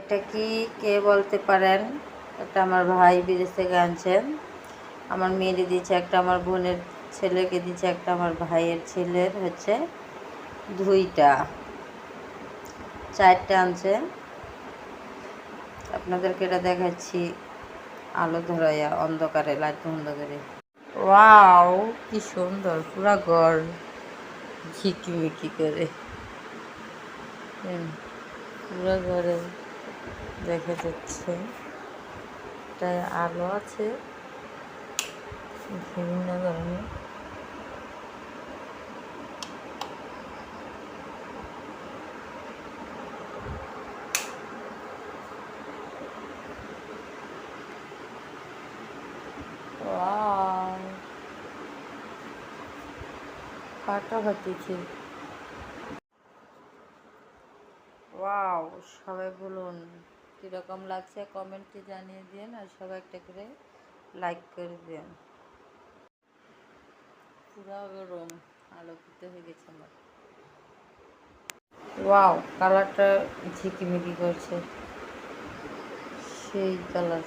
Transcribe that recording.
এটা কি? কে বলতে পারেন? এটা আমার ভাই বিদেশ থেকে আনছেন আমার মেয়েরে দিয়েছে একটা, আমার বোনের ছেলেকে দিয়েছে একটা, আমার ভাইয়ের ছেলের হচ্ছে দুইটা। চারটে আনছে। আপনাদেরকে এটা দেখাচ্ছি আলো ধরাইয়া অন্ধকারে, লাইট বন্ধ করে ওয়াও, কি সুন্দর, পুরা ঘর ঝিকিমিকি করে। পুরা ঘরে দেখা যাচ্ছে। এটায় আলো আছে। বিভিন্ন ধরনের। Wow. ফাটাফাটিছে ওয়াও সবাই বলুন। কীরকম লাগছে কমেন্টে জানিয়ে দিন আর সবাই একটা করে লাইক করে দিন। পুরো গরম আলোকিত হয়ে গেছে আমার। ওয়াও কালারটা ঝিকিমিকি করছে। সেই কালার